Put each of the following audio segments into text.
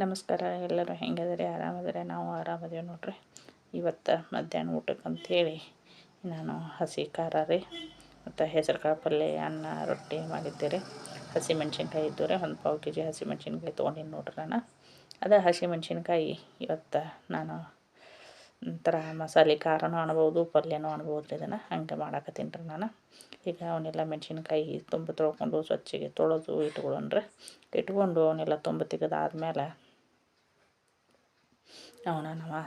ನಮಸ್ಕಾರ, ಎಲ್ಲರೂ ಹೆಂಗದಿರಿ ಆರಾಮದಿರಿ ನಾವು ಆರಾಮದೇವೆ ನೋಡ್ರಿ. ಇವತ್ತು ಮಧ್ಯಾಹ್ನ ಊಟಕ್ಕೆ ಅಂಥೇಳಿ ನಾನು ಹಸಿ ಖಾರ ರೀ. ಮತ್ತು ಹೆಸರು ಕಾಳು ಪಲ್ಯ, ಅನ್ನ, ರೊಟ್ಟಿ ಮಾಡಿದ್ದೆ ಹಸಿ ಮೆಣಸಿನ್ಕಾಯಿ ಇದ್ದು ರೀ ಒಂದು ಪಾವು ಕೆ ಜಿ ಹಸಿ ಮೆಣಸಿನ್ಕಾಯಿ ತೊಗೊಂಡಿನಿ ನೋಡ್ರಿ ನಾನು. ಅದೇ ಹಸಿ ಮೆಣಸಿನ್ಕಾಯಿ ಇವತ್ತು ನಾನು ಒಂಥರ ಮಸಾಲೆ ಖಾರನೂ ಅನ್ಬೋದು, ಪಲ್ಯನೂ ಅನ್ಬೋದು ರೀ ಇದನ್ನು. ಹಂಗೆ ಮಾಡಾಕತ್ತೀನಿ ರೀ ನಾನು. ಈಗ ಅವನ್ನೆಲ್ಲ ಮೆಣಸಿನ್ಕಾಯಿ ತುಂಬ ತೊಳ್ಕೊಂಡು ಸ್ವಚ್ಛಗೆ ತೊಳೆದು ಇಟ್ಕೊಳ್ಳೋಣ್ರಿ ಇಟ್ಕೊಂಡು ಅವನ್ನೆಲ್ಲ ತುಂಬ ತೆಗೆದಾದ್ಮೇಲೆ ಅವನ ನಾವು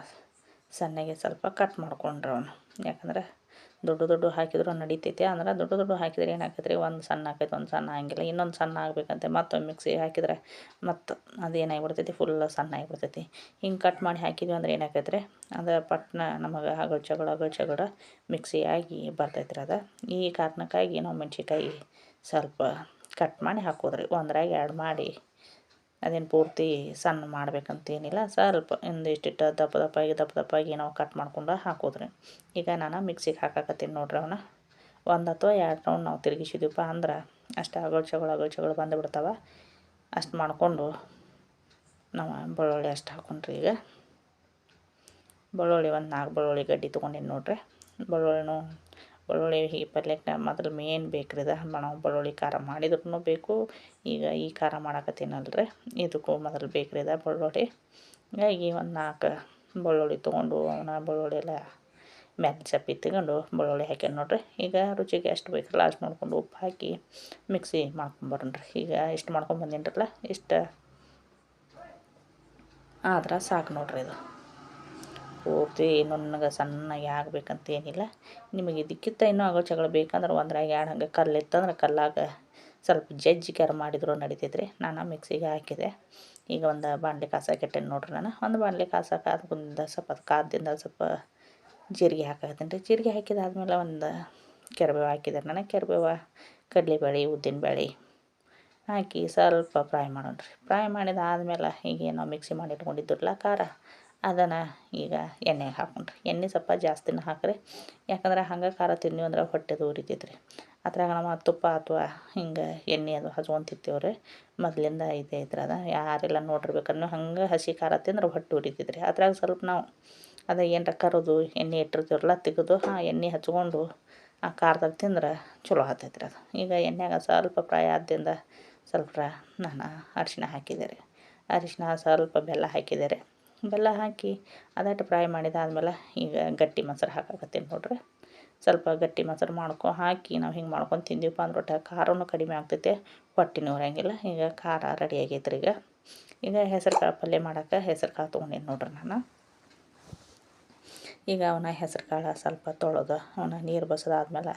ಸಣ್ಣಗೆ ಸ್ವಲ್ಪ ಕಟ್ ಮಾಡ್ಕೊಂಡ್ರೆ ಅವನು. ಯಾಕಂದ್ರೆ ದೊಡ್ಡ ದೊಡ್ಡ ಹಾಕಿದ್ರು ನಡೀತೈತೆ. ಅಂದ್ರೆ ದೊಡ್ಡ ದೊಡ್ಡ ಹಾಕಿದ್ರೆ ಏನಾಕೈತೆ ರೀ ಒಂದು ಸಣ್ಣ ಆಕೈತೆ ಒಂದು ಸಣ್ಣ ಆಗಿಲ್ಲ. ಇನ್ನೊಂದು ಸಣ್ಣ ಆಗಬೇಕಂತೆ. ಮತ್ತೊಮ್ಮೆ ಮಿಕ್ಸಿ ಹಾಕಿದ್ರೆ ಮತ್ತು ಅದು ಏನಾಗಿಬಿಡ್ತೈತಿ? ಫುಲ್ ಸಣ್ಣ ಆಗಿಬಿಡ್ತೈತಿ. ಹಿಂಗೆ ಕಟ್ ಮಾಡಿ ಹಾಕಿದ್ವಿ ಅಂದ್ರೆ ಏನಾಕೈತೆ ರೀ ಅದು ಪಟ್ನ ನಮಗೆ ಅಗಳ ಚಗಳ ಅಗಳ ಚಗಳ ಮಿಕ್ಸಿ ಆಗಿ ಬರ್ತೈತೆ ರೀ ಅದು. ಈ ಕಾರಣಕ್ಕಾಗಿ ನಾವು ಮೆಣ್ಸಿನ್ಕಾಯಿ ಸ್ವಲ್ಪ ಕಟ್ ಮಾಡಿ ಹಾಕೋದ್ರಿ. ಒಂದ್ರಾಗ ಎರಡು ಮಾಡಿ ಅದೇನು ಪೂರ್ತಿ ಸಣ್ಣ ಮಾಡಬೇಕಂತೇನಿಲ್ಲ, ಸ್ವಲ್ಪ ಒಂದಿಷ್ಟಿಟ್ಟು ದಪ್ಪ ದಪ್ಪಾಗಿ ದಪ್ಪ ದಪ್ಪಾಗಿ ನಾವು ಕಟ್ ಮಾಡ್ಕೊಂಡು ಹಾಕೋದ್ರಿ. ಈಗ ನಾನು ಮಿಕ್ಸಿಗೆ ಹಾಕಾಕತ್ತೀನಿ ನೋಡ್ರಿ ಅವನ್ನ ಒಂದು ಅಥವಾ ಎರಡು ರೌಂಡ್ ನಾವು ತಿರುಗಿಸಿದ್ವಿಪ್ಪ ಅಂದ್ರೆ ಅಷ್ಟು ಅಗಳು ಚಗಳು ಚಗಳು ಬಂದು ಬಿಡ್ತಾವೆ. ಅಷ್ಟು ಮಾಡಿಕೊಂಡು ನಾವು ಬೆಳ್ಳುಳ್ಳಿ ಅಷ್ಟು ಹಾಕೊಂಡ್ರಿ ಈಗ. ಬೆಳ್ಳುಳ್ಳಿ ಒಂದು ನಾಲ್ಕು ಬೆಳ್ಳುಳ್ಳಿ ಗಡ್ಡಿ ತೊಗೊಂಡಿನಿ ನೋಡ್ರಿ. ಬೆಳ್ಳುಳ್ಳಿನೂ ಬೆಳ್ಳುಳ್ಳಿ ಈ ಪಲ್ಯಕ್ಕೆ ಮೊದಲು ಮೇನ್ ಬೇಕು ರೀ ನಾವು ಬೆಳ್ಳುಳ್ಳಿ ಖಾರ ಮಾಡಿದ್ರೂ ಬೇಕು. ಈಗ ಈ ಖಾರ ಮಾಡಾಕತ್ತೀನಲ್ರಿ? ಇದಕ್ಕೂ ಮೊದಲು ಬೇಕು ರೀ ಬೆಳ್ಳುಳ್ಳಿ. ಹೀಗಾಗಿ ಒಂದು ನಾಲ್ಕು ಬೆಳ್ಳುಳ್ಳಿ ತೊಗೊಂಡು ಅವನ ಬೆಳ್ಳುಳ್ಳಿ ಎಲ್ಲ ಮ್ಯಾಲೆ ಚಪ್ಪಿ ತಗೊಂಡು ಬೆಳ್ಳುಳ್ಳಿ ಹಾಕ್ಯಾನ ನೋಡ್ರಿ. ಈಗ ರುಚಿಗೆ ಎಷ್ಟು ಬೇಕು ಲಾಸ್ಟ್ ನೋಡ್ಕೊಂಡು ಉಪ್ಪು ಹಾಕಿ ಮಿಕ್ಸಿ ಮಾಡ್ಕೊಂಬರೋಣ್ರಿ ಈಗ ಇಷ್ಟು ಮಾಡ್ಕೊಂಬಂದಿನ್ರಲ್ಲ ಇಷ್ಟು ಆದ್ರೆ ಸಾಕು ನೋಡ್ರಿ ಇದು. ಪೂರ್ತಿ ನನಗೆ ಸಣ್ಣಗೆ ಆಗ್ಬೇಕಂತ ಏನಿಲ್ಲ. ನಿಮಗೆ ಇದಕ್ಕಿಂತ ಇನ್ನೂ ಆಗೋ ಚಗಳ ಬೇಕಂದ್ರೆ ಒಂದ್ರಾಗ ಎರಡು ಹಂಗೆ ಕಲ್ಲು ಇತ್ತಂದ್ರೆ ಕಲ್ಲಾಗ ಸ್ವಲ್ಪ ಜಜ್ಜಿ ಜಜ್ಜಿಗಾರ ಮಾಡಿದ್ರು ನಡೀತೈತ್ರಿ. ನಾನು ಮಿಕ್ಸಿಗೆ ಹಾಕಿದೆ. ಈಗ ಒಂದು ಬಾಣಲೆ ಕಾಸಾಕಿಟ್ಟೇನೆ ನೋಡ್ರಿ ನಾನು. ಒಂದು ಬಾಣಲೆ ಕಾಸಾಕ ಅದಕ್ಕೊಂದು ಸ್ವಲ್ಪ ಅದು ಕಾದಿಂದ ಸ್ವಲ್ಪ ಜೀರಿಗೆ ಹಾಕಾಕತ್ತೀನಿ ರೀ. ಜೀರಿಗೆ ಹಾಕಿದಾದ್ಮೇಲೆ ಒಂದು ಕೆರಬೇವು ಹಾಕಿದೆ ನಾನು. ಬೇಳೆ ಕಡಲೆಬೇಳೆ, ಉದ್ದಿನಬೇಳೆ ಹಾಕಿ ಸ್ವಲ್ಪ ಫ್ರೈ ಮಾಡೋಣ ರೀ. ಫ್ರೈ ಮಾಡಿದ ಆದಮೇಲೆ ನಾವು ಮಿಕ್ಸಿ ಮಾಡಿ ಇಟ್ಕೊಂಡಿದ್ದಿರಲ್ಲ ಖಾರ. ಅದನ್ನು ಈಗ ಎಣ್ಣೆಗೆ ಹಾಕೊಂಡ್ರಿ. ಎಣ್ಣೆ ಸ್ವಲ್ಪ ಜಾಸ್ತಿನ ಹಾಕ್ರಿ. ಯಾಕಂದ್ರೆ ಹಂಗೆ ಖಾರ ತಿಂದ್ವಿ ಅಂದ್ರೆ ಹೊಟ್ಟೆದು ಉರಿತೈತೆ ರೀ ಅದ್ರಾಗ ನಾವು ತುಪ್ಪ ಅಥವಾ ಹಿಂಗೆ ಎಣ್ಣೆ ಅದು ಹಚ್ಕೊಂತಿರ್ತೀವಿ ರೀ ಮೊದಲಿಂದ ಇದೆ ಇದ್ರದ ಯಾರೆಲ್ಲ ನೋಡಿರ್ಬೇಕನ್ನೋ ಹಂಗೆ ಹಸಿ ಖಾರ ತಿಂದ್ರೆ ಹೊಟ್ಟೆ ಉರಿತೈತೆ ರೀ ಅದ್ರಾಗ ಸ್ವಲ್ಪ ನಾವು ಅದು ಏನರ ಕರೋದು, ಎಣ್ಣೆ ಇಟ್ಟಿರ್ತೀವಲ್ಲ ತೆಗೆದು, ಹಾಂ ಎಣ್ಣೆ ಹಚ್ಕೊಂಡು ಆ ಖಾರದಾಗ ತಿಂದ್ರೆ ಚಲೋ ಆತೈತೆ ರೀ ಅದು. ಈಗ ಎಣ್ಣೆಗೆ ಸ್ವಲ್ಪ ಪ್ರಾಯ ಆದ್ದರಿಂದ ಸ್ವಲ್ಪ ನಾನು ಅರಿಶಿನ ಹಾಕಿದೆ ರೀ. ಅರಿಶಿನ ಸ್ವಲ್ಪ ಬೆಲ್ಲ ಹಾಕಿದೆ ರೀ. ಬೆಲ್ಲ ಹಾಕಿ ಅದಟ್ಟು ಫ್ರೈ ಮಾಡಿದಾದ್ಮೇಲೆ ಈಗ ಗಟ್ಟಿ ಮೊಸರು ಹಾಕಾಕತ್ತೀನಿ ನೋಡ್ರಿ. ಸ್ವಲ್ಪ ಗಟ್ಟಿ ಮೊಸರು ಮಾಡ್ಕೊ, ಹಾಕಿ ನಾವು ಹಿಂಗೆ ಮಾಡ್ಕೊಂಡು ತಿಂದೀವಪ್ಪ ಅಂದ್ರೆ ಒಟ್ಟು ಖಾರನೂ ಕಡಿಮೆ ಆಗ್ತೈತೆ ಹೊಟ್ಟೆನೂ ಇರೋಂಗಿಲ್ಲ ಈಗ ಖಾರ ರೆಡಿ ಆಗೈತೆ ರೀ ಈಗ. ಈಗ ಹೆಸರು ಕಾಳು ಪಲ್ಯ ಮಾಡೋಕೆ ಹೆಸರು ಕಾಳು ತೊಗೊಂಡೀನಿ ನೋಡ್ರಿ ನಾನು. ಈಗ ಅವನ ಹೆಸರು ಕಾಳು ಸ್ವಲ್ಪ ತೊಳೆದು, ಅವನ ನೀರು ಬಸದಾದ್ಮೇಲೆ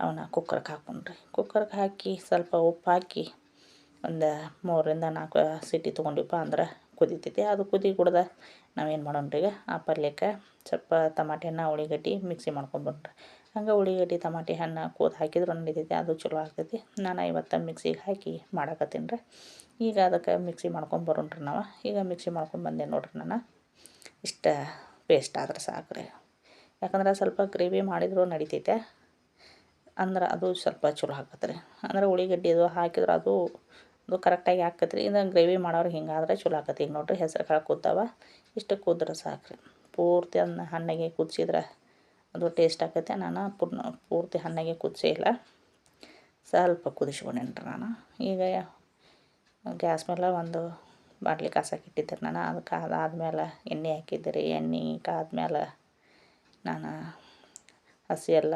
ಅವನ್ನ ಕುಕ್ಕರ್ಗೆ ಹಾಕೊಂಡ್ರಿ. ಕುಕ್ಕರ್ಗೆ ಹಾಕಿ ಸ್ವಲ್ಪ ಉಪ್ಪು ಹಾಕಿ ಒಂದು ಮೂರರಿಂದ ನಾಲ್ಕು ಸಿಟಿ ತೊಗೊಂಡಿವಪ್ಪ ಅಂದ್ರೆ ಕುದಿತೈತಿ ಅದು ಕುದಿ ಕುಡ್ದ ನಾವೇನು ಮಾಡೋಣ್ರಿ ಈಗ? ಆ ಪಲ್ಯಕ್ಕೆ ಸ್ವಲ್ಪ ಟಮಾಟೆ ಹಣ್ಣು ಉಳ್ಳಾಗಡ್ಡಿ ಮಿಕ್ಸಿ ಮಾಡ್ಕೊಂಡ್ಬಿಟ್ರೆ ಹಂಗೆ ಉಳ್ಳಿಗಡ್ಡಿ ಟಮಾಟೆ ಹಣ್ಣು ಕೂದು ಹಾಕಿದ್ರು ನಡೀತೈತಿ ಅದು ಚಲೋ ಆಗ್ತೈತಿ. ನಾನು ಇವತ್ತು ಮಿಕ್ಸಿಗೆ ಹಾಕಿ ಮಾಡಾಕತ್ತೀನಿ ರೀ. ಈಗ ಅದಕ್ಕೆ ಮಿಕ್ಸಿ ಮಾಡ್ಕೊಂಬರೋಣ್ರಿ ನಾವು. ಈಗ ಮಿಕ್ಸಿ ಮಾಡ್ಕೊಂಡು ಬಂದೆ ನೋಡ್ರಿ ನಾನು. ಇಷ್ಟ ಪೇಸ್ಟ್ ಆದ್ರೆ ಸಾಕು ರೀ. ಯಾಕಂದ್ರೆ ಸ್ವಲ್ಪ ಗ್ರೇವಿ ಮಾಡಿದ್ರು ನಡಿತೈತೆ. ಅಂದ್ರೆ ಅದು ಸ್ವಲ್ಪ ಚಲೋ ಹಾಕತ್ತೆ ರೀ. ಅಂದ್ರೆ ಉಳ್ಳಿಗಡ್ಡಿ ಅದು ಹಾಕಿದ್ರೆ ಅದು ಅದು ಕರೆಕ್ಟಾಗಿ ಹಾಕತ್ರಿ ಇದನ್ನು ಇದು ಗ್ರೇವಿ ಮಾಡೋರು ಹಿಂಗಾದ್ರೆ ಚಲೋ ಆಕತಿ ಈಗ ನೋಡ್ರಿ ಹೆಸರು ಕಾಳು ಕೂತಾವ. ಇಷ್ಟು ಕುದ್ರೆ ಸಾಕ್ರಿ. ಪೂರ್ತಿ ಅದನ್ನ ಹಣ್ಣಿಗೆ ಕುದಿಸಿದ್ರೆ ಅದು ಟೇಸ್ಟ್ ಆಕೈತೆ ನಾನು ಪೂರ್ಣ ಪೂರ್ತಿ ಹಣ್ಣಿಗೆ ಕುದಿಸೇ ಇಲ್ಲ. ಸ್ವಲ್ಪ ಕುದಿಸ್ಕೊಂಡೇನ್ರಿ ನಾನು. ಈಗ ಗ್ಯಾಸ್ ಮೇಲೆ ಒಂದು ಬಾಟ್ಲಿ ಕಾಸಾಕಿಟ್ಟಿದ್ದೆ ನಾನು. ಅದಕ್ಕೆ ಅದಾದ್ಮೇಲೆ ಎಣ್ಣೆ ಹಾಕಿದ್ರಿ ಎಣ್ಣೆ ಕಾದ್ಮೇಲೆ ನಾನು ಹಸಿ ಎಲ್ಲ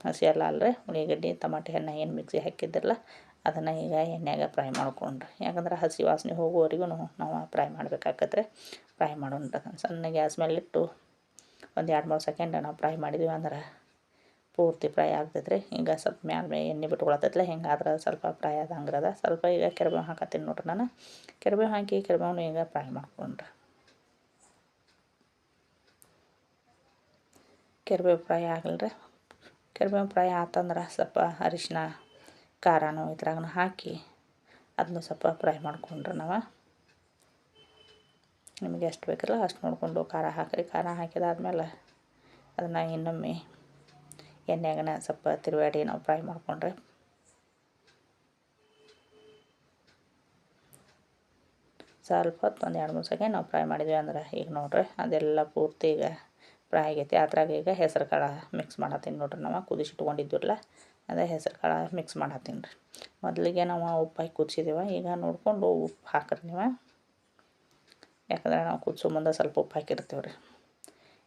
ಹಸಿ ಎಲ್ಲ ಅಲ್ಲರಿ ಉಳ್ಳಾಗಡ್ಡಿ ಟಮಾಟೆ ಹಣ್ಣು ಏನು ಮಿಕ್ಸಿ ಹಾಕಿದ್ರಲ್ಲ ಅದನ್ನು ಈಗ ಎಣ್ಣೆಗೆ ಫ್ರೈ ಮಾಡ್ಕೊಂಡ್ರಿ. ಯಾಕಂದ್ರೆ ಹಸಿ ವಾಸನೆ ಹೋಗುವವರೆಗೂ ನಾವು ಫ್ರೈ ಮಾಡಬೇಕಾಗತ್ತೆ ಫ್ರೈ ಮಾಡೋಣ ಸಣ್ಣ ಗ್ಯಾಸ್ ಮೇಲೆ ಇಟ್ಟು ಒಂದು ಎರಡು ಮೂರು ಸೆಕೆಂಡ್ ನಾವು ಫ್ರೈ ಮಾಡಿದ್ವಿ ಅಂದ್ರೆ ಪೂರ್ತಿ ಫ್ರೈ ಆಗ್ತೈತೆ ಈಗ ಸ್ವಲ್ಪ ಮ್ಯಾಲ ಎಣ್ಣೆ ಬಿಟ್ಕೊಳತ್ತೈತಲ್ಲ ಹಿಂಗಾದ್ರೆ ಸ್ವಲ್ಪ ಫ್ರೈ ಆದಂಗ್ರದ. ಸ್ವಲ್ಪ ಈಗ ಕೆರ್ಬೇವು ಹಾಕತ್ತೀನಿ ನೋಡ್ರಿ ನಾನು. ಕೆರ್ಬೇವು ಹಾಕಿ ಕೆರೆಬೇವನ್ನು ಈಗ ಫ್ರೈ ಮಾಡ್ಕೊಂಡ್ರಿ. ಕೆರ್ಬೇವು ಫ್ರೈ ಆಗಲ್ರಿ ಕೆರ್ಬೇವು ಫ್ರೈ ಆತಂದ್ರೆ ಸ್ವಲ್ಪ ಅರಿಶಿನ ಖಾರನೂ ಇದ್ರಾಗನ ಹಾಕಿ ಅದನ್ನು ಸ್ವಲ್ಪ ಫ್ರೈ ಮಾಡ್ಕೊಂಡ್ರೆ ನಾವು ನಿಮಗೆ ಎಷ್ಟು ಬೇಕಲ್ಲ ಅಷ್ಟು ನೋಡಿಕೊಂಡು ಖಾರ ಹಾಕಿರಿ. ಖಾರ ಹಾಕಿದಾದ್ಮೇಲೆ ಅದನ್ನು ಇನ್ನೊಮ್ಮೆ ಎಣ್ಣೆಗನ ಸ್ವಲ್ಪ ತಿರುವಾಡಿ ನಾವು ಫ್ರೈ ಮಾಡಿಕೊಂಡ್ರೆ ಸ್ವಲ್ಪ ಹೊತ್ತು ಒಂದು ಎರಡು ಮೂರು ಸೆಕೆಂಡ್ ನಾವು ಫ್ರೈ ಮಾಡಿದ್ವಿ ಅಂದ್ರೆ ಈಗ ನೋಡ್ರಿ ಅದೆಲ್ಲ ಪೂರ್ತಿ ಈಗ ಫ್ರೈ ಆಗೈತಿ. ಅದ್ರಾಗ ಈಗ ಹೆಸರು ಕಾಳು ಮಿಕ್ಸ್ ಮಾಡತ್ತೀನಿ ನೋಡ್ರಿ ನಾವು. ಕುದಿಸಿಟ್ಕೊಂಡಿದ್ವಿರಲ್ಲ ಅದೇ ಹೆಸರು ಕಾಳು ಮಿಕ್ಸ್ ಮಾಡತ್ತೀನಿ ರೀ. ಮೊದಲಿಗೆ ನಾವು ಉಪ್ಪು ಹಾಕಿ ಈಗ ನೋಡಿಕೊಂಡು ಉಪ್ಪು ಹಾಕ್ರಿ ನೀವು. ಯಾಕಂದ್ರೆ ನಾವು ಕುದಿಸೋ ಮುಂದೆ ಸ್ವಲ್ಪ ಉಪ್ಪು ಹಾಕಿರ್ತೀವಿ ರೀ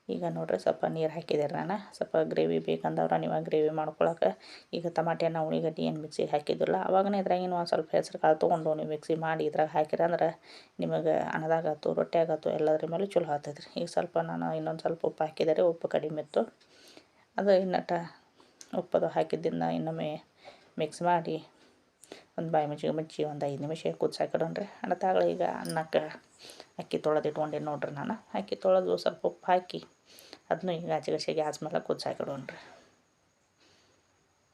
ಈಗ ನೋಡ್ರಿ ಸ್ವಲ್ಪ ನೀರು ಹಾಕಿದೆ ನಾನು. ಸ್ವಲ್ಪ ಗ್ರೇವಿ ಬೇಕಂದವ್ರೆ ನೀವು ಗ್ರೇವಿ ಮಾಡ್ಕೊಳಕ್ಕೆ ಈಗ ಟಮಾಟೆನ ಉಳ್ಳಿಗಡ್ಡಿ ಏನು ಮಿಕ್ಸಿಗೆ ಹಾಕಿದ್ದಿಲ್ಲ, ಅವಾಗನೇ ಇದ್ರಾಗಿನ ಒಂದು ಸ್ವಲ್ಪ ಹೆಸರು ಕಾಳು ತೊಗೊಂಡು ನೀವು ಮಿಕ್ಸಿ ಮಾಡಿ ಇದ್ರಾಗ ಹಾಕಿರಂದ್ರೆ ನಿಮಗೆ ಅನ್ನದಾಗತ್ತು, ರೊಟ್ಟಿಯಾಗತ್ತು, ಎಲ್ಲದ್ರ ಮೇಲೆ ಚಲೋ ಆಗ್ತೈತೆ ರೀ ಈಗ ಸ್ವಲ್ಪ ನಾನು ಇನ್ನೊಂದು ಸ್ವಲ್ಪ ಉಪ್ಪು ಹಾಕಿದರೆ ಉಪ್ಪು ಕಡಿಮೆ ಇತ್ತು. ಅದು ಇನ್ನಟ ಉಪ್ಪದು ಹಾಕಿದ್ದನ್ನು ಇನ್ನೊಮ್ಮೆ ಮಿಕ್ಸ್ ಮಾಡಿ ಒಂದು ಬಾಯಿ ಮುಚ್ಚಿಗೆ ಮುಚ್ಚಿ ಒಂದು ಐದು ನಿಮಿಷ ಕುದಿಸಾಕಿಡೋಣ್ರಿ ತಾಗಳು ಈಗ ಅನ್ನಕ್ಕೆ ಅಕ್ಕಿ ತೊಳೆದು ಇಟ್ಕೊಂಡೆ ನೋಡ್ರಿ ನಾನು. ಅಕ್ಕಿ ತೊಳೆದು ಸ್ವಲ್ಪ ಉಪ್ಪು ಹಾಕಿ ಅದನ್ನು ಈಗ ಆಚೆಗಚ್ಚೆ ಗ್ಯಾಸ್ ಮೇಲೆ ಕುದಿಸಾಕಿಡೋಣ್ರಿ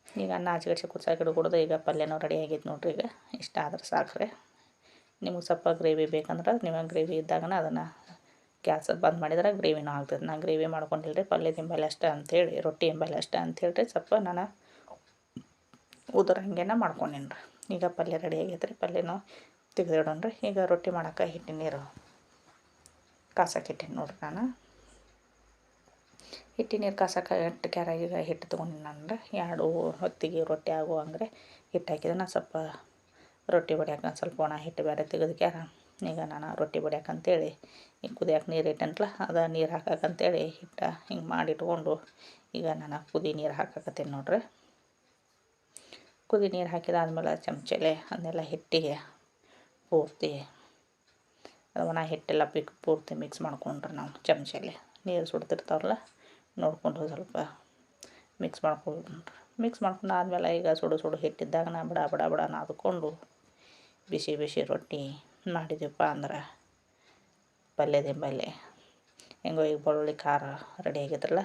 ಈಗ ಅನ್ನ ಆಚೆಗಚ್ಚೆ ಕುದಿಸಾಕಿಡು ಕುಡ್ದು ಈಗ ಪಲ್ಯನೂ ರೆಡಿ ಆಗೈತೆ ನೋಡ್ರಿ ಈಗ. ಇಷ್ಟ ಆದ್ರೆ ಸಾಕ್ರಿ. ನಿಮಗೆ ಸ್ವಲ್ಪ ಗ್ರೇವಿ ಬೇಕಂದ್ರೆ ನಿಮಗೆ ಗ್ರೇವಿ ಇದ್ದಾಗನ ಅದನ್ನು ಗ್ಯಾಸ್ ಬಂದ್ ಮಾಡಿದ್ರೆ ಗ್ರೇವಿನೂ ಆಗ್ತದೆ. ನಾನು ಗ್ರೇವಿ ಮಾಡ್ಕೊಂಡಿಲ್ರಿ ಪಲ್ಯ ತಿಂಬಲ್ಲ ಅಷ್ಟೇ ಅಂಥೇಳಿ ರೊಟ್ಟಿ ಎಂಬಲ್ಲಿ ಅಷ್ಟೇ ಅಂಥೇಳಿ ಸ್ವಲ್ಪ ನಾನು ಉದುರಂಗೆನ ಮಾಡ್ಕೊಂಡೇನಿ ರೀ ಈಗ ಪಲ್ಯ ರೆಡಿ ಆಗೈತೆ ರೀ ಪಲ್ಯನೂ ತೆಗೆದಿಡೋಣ್ರಿ. ಈಗ ರೊಟ್ಟಿ ಮಾಡೋಕೆ ಹಿಟ್ಟಿನ ನೀರು ಕಾಸಕ್ಕೆ ನೋಡ್ರಿ ನಾನು. ಹಿಟ್ಟಿನ ನೀರು ಕಾಸಕ್ಕೆ ಕ್ಯಾರ ಈಗ ಹಿಟ್ಟು ತೊಗೊಂಡಿನಿ ನಾನು ಎರಡು ಹೊತ್ತಿಗೆ ರೊಟ್ಟಿ ಆಗೋ ಅಂದರೆ ಹಿಟ್ಟು ಹಾಕಿದ್ರೆ ನಾನು ಸ್ವಲ್ಪ ರೊಟ್ಟಿ ಬಡಿಯಾಕ ಸ್ವಲ್ಪ ಒಣ ಹಿಟ್ಟು ಬೇರೆ ತೆಗೆದು ಕ್ಯಾರ, ಈಗ ನಾನು ರೊಟ್ಟಿ ಬಡಿಯಾಕಂತೇಳಿ ಈಗ ಕುದಿಯಾಕೆ ನೀರು ಇಟ್ಟಂತಲ್ಲ ಅದು ನೀರು ಹಾಕಕ್ಕಂತೇಳಿ ಹಿಟ್ಟು ಹಿಂಗೆ ಮಾಡಿ ಇಟ್ಕೊಂಡು ಈಗ ನಾನು ಕುದಿ ನೀರು ಹಾಕಕತ್ತೀನಿ ನೋಡ್ರಿ. ಕುದಿ ನೀರು ಹಾಕಿದಾದ್ಮೇಲೆ ಚಮಚಲೆ ಅದನ್ನೆಲ್ಲ ಹಿಟ್ಟಿಗೆ ಪೂರ್ತಿ ಅದನ್ನ ಹಿಟ್ಟೆಲ್ಲ ಪಿಕ್ ಪೂರ್ತಿ ಮಿಕ್ಸ್ ಮಾಡ್ಕೊಂಡ್ರೆ ನಾವು ಚಮಚಲೆ. ನೀರು ಸುಡ್ತಿರ್ತಾವಲ್ಲ, ನೋಡಿಕೊಂಡು ಸ್ವಲ್ಪ ಮಿಕ್ಸ್ ಮಾಡ್ಕೊಂಡ್ರಿ. ಮಿಕ್ಸ್ ಮಾಡ್ಕೊಂಡು ಆದಮೇಲೆ ಈಗ ಸುಡು ಸುಡು ಹಿಟ್ಟಿದ್ದಾಗ ನಾ ಬಡ ಬಡ ಬಡ ನಾದ್ಕೊಂಡು ಬಿಸಿ ಬಿಸಿ ರೊಟ್ಟಿ ಮಾಡಿದ್ವಪ್ಪ ಅಂದ್ರೆ ಪಲ್ಯದ ಮೇಲೆ ಹೆಂಗೋ ಈಗ ಬೆಳ್ಳುಳ್ಳಿ ಖಾರ ರೆಡಿ ಆಗಿದ್ರಲ್ಲ?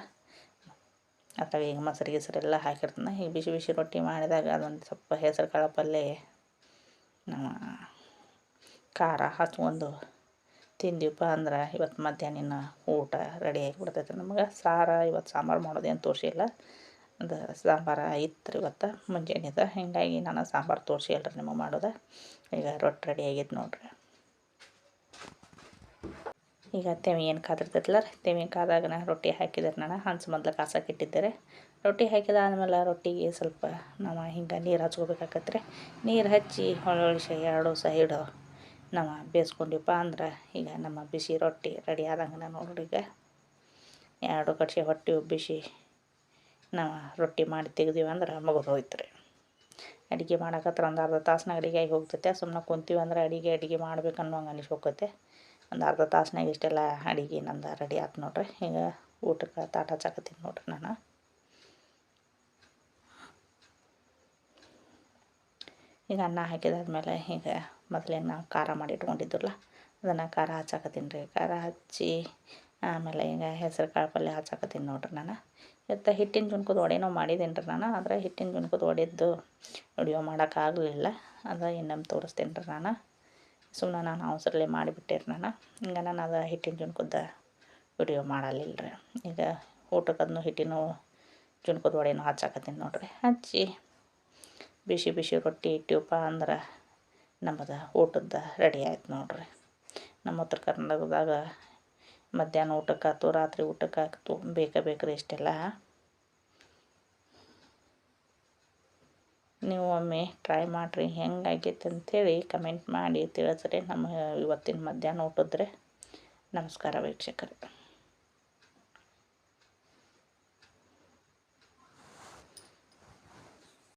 ಅದ್ರಾಗ ಈಗ ಮೊಸರು ಗಿಸರು ಎಲ್ಲ ಹಾಕಿರ್ತೀನಿ. ಈಗ ಬಿಸಿ ಬಿಸಿ ರೊಟ್ಟಿ ಮಾಡಿದಾಗ ಅದೊಂದು ಸ್ವಲ್ಪ ಹೆಸರು ಕಾಳು ಪಲ್ಯ, ನಮ್ಮ ಖಾರ ಹಚ್ಕೊಂಡು ತಿಂದಿವಪ್ಪ ಅಂದ್ರೆ ಇವತ್ತು ಮಧ್ಯಾಹ್ನ ಊಟ ರೆಡಿ ಆಗಿಬಿಡ್ತೈತೆ ನಮಗೆ. ಸಾರ ಇವತ್ತು ಸಾಂಬಾರು ಮಾಡೋದೇನು ತೋರಿಸಿಲ್ಲ. ಅದು ಸಾಂಬಾರು ಇತ್ತು ಇವತ್ತು ಇದೆ ಹೀಗಾಗಿ ನಾನು ಸಾಂಬಾರು ತೋರಿಸಿಲ್ಲ ರೀ ನಿಮಗೆ ಮಾಡೋದು. ಈಗ ರೊಟ್ಟಿ ರೆಡಿ ಆಗೈತೆ ನೋಡಿರಿ. ಈಗ ತೆವಿ ಏನು ಕಾದಿರ್ತೈತಲ್ಲ ತೆವಿ ಕಾದಾಗ ರೊಟ್ಟಿ ಹಾಕಿದ್ರೆ ನಾನು ಹಂಚು ಮೊದಲು ಕಾಸಕ್ಕೆ ಇಟ್ಟಿದ್ದೆ ರೊಟ್ಟಿ ಹಾಕಿದಾದ್ಮೇಲೆ ರೊಟ್ಟಿಗೆ ಸ್ವಲ್ಪ ನಾವು ಹಿಂಗೆ ನೀರು ಹಚ್ಕೋಬೇಕಾಗತ್ತೆ ನೀರು ಹಚ್ಚಿ ಹೊಳೊಳ್ಸಿ ಎರಡು ಸೈಡು ನಾವು ಬೇಯಿಸ್ಕೊಂಡಿವಪ್ಪ ಅಂದ್ರೆ ಈಗ ನಮ್ಮ ಬಿಸಿ ರೊಟ್ಟಿ ರೆಡಿ ಆದಂಗೆ ನೋಡ್ರಿ ಈಗ. ಎರಡು ಕಡೆ ಹೊಟ್ಟೆ ಉಬ್ಬಿಸಿ ನಾವು ರೊಟ್ಟಿ ಮಾಡಿ ತೆಗ್ದೀವಿ ಅಂದ್ರೆ ಮುಗಿದು ಹೋಯ್ತು ರೀ ಅಡುಗೆ ಮಾಡಕತ್ರ ಒಂದು ಅರ್ಧ ತಾಸನ ಅಡುಗೆ ಆಗಿ ಹೋಗ್ತೈತೆ ಸುಮ್ಮನೆ ಕುಂತೀವಿ ಅಂದ್ರೆ ಅಡುಗೆ ಅಡುಗೆ ಮಾಡ್ಬೇಕು ಅನ್ನೋಂಗೆ ಅನಿಸಿ ಒಂದು ಅರ್ಧ ತಾಸ್ನಾಗ ಇಷ್ಟೆಲ್ಲ ಅಡುಗೆ ನಂದು ರೆಡಿ ಆಯ್ತು ನೋಡ್ರಿ. ಈಗ ಊಟಕ್ಕೆ ತಾಟ ಹಚ್ಚಾಕತ್ತೀನಿ ನೋಡ್ರಿ ನಾನು. ಈಗ ಅನ್ನ ಹಾಕಿದಾದ್ಮೇಲೆ ಈಗ ಮೊದಲೇನು ನಾವು ಖಾರ ಮಾಡಿ ಇಟ್ಕೊಂಡಿದ್ದಲ್ಲ, ಅದನ್ನು ಖಾರ ಹಚ್ಚಾಕತ್ತೀನಿ ರೀ. ಖಾರ ಹಚ್ಚಿ ಆಮೇಲೆ ಈಗ ಹೆಸರು ಕಾಳು ಪಲ್ಯ ಹಚ್ಚಾಕತ್ತೀನಿ ನೋಡ್ರಿ ನಾನು. ಇವತ್ತು ಹಿಟ್ಟಿನ ಜುಣ್ಕದ ವಡೆನೂ ಮಾಡಿದ್ದೀನಿ ರೀ ನಾನು, ಆದರೆ ಹಿಟ್ಟಿನ ಜುಣ್ಕದ ವಡೆದ್ದು ವಿಡಿಯೋ ಮಾಡೋಕ್ಕಾಗಲಿಲ್ಲ, ಅದು ಇನ್ನೊಮ್ಮೆ ತೋರಿಸ್ತೀನಿ ರೀ ನಾನು. ಸುಮ್ಮನೆ ನಾನು ಅವಸರಲ್ಲೇ ಮಾಡಿಬಿಟ್ಟಿರ್ ನಾನು. ಹಿಂಗೆ ನಾನು ಅದು ಹಿಟ್ಟಿನ ಜುಣ್ಕದ ವಿಡಿಯೋ ಮಾಡಲಿಲ್ಲ ರೀ ಈಗ ಊಟಕ್ಕದನ್ನು ಹಿಟ್ಟಿನ ಜುಣ್ಕದ ವಡೆನೂ ಹಚ್ಚಾಕತ್ತೀನಿ ನೋಡ್ರಿ. ಹಚ್ಚಿ ಬಿಸಿ ಬಿಸಿ ರೊಟ್ಟಿ ಇಟ್ಟಿವಪ್ಪ ಅಂದ್ರೆ ನಮ್ಮದು ಊಟದ ರೆಡಿ ಆಯ್ತು ನೋಡ್ರಿ. ನಮ್ಮ ಉತ್ತರ ಕರ್ನಾಟಕದಾಗ ಮಧ್ಯಾಹ್ನ ಊಟಕ್ಕಾಯ್ತು ರಾತ್ರಿ ಊಟಕ್ಕಾಯ್ತು ಬೇಕೇ ಬೇಕ್ರಿ ಇಷ್ಟೆಲ್ಲ. ನೀವು ಒಮ್ಮೆ ಟ್ರೈ ಮಾಡಿರಿ, ಹೆಂಗಾಗೈತೆ ಅಂಥೇಳಿ ಕಮೆಂಟ್ ಮಾಡಿ ತಿಳಿಸ್ರಿ. ನಮ್ಮ ಇವತ್ತಿನ ಮಧ್ಯಾಹ್ನ ಊಟದ್ರೆ ನಮಸ್ಕಾರ ವೀಕ್ಷಕರೇ.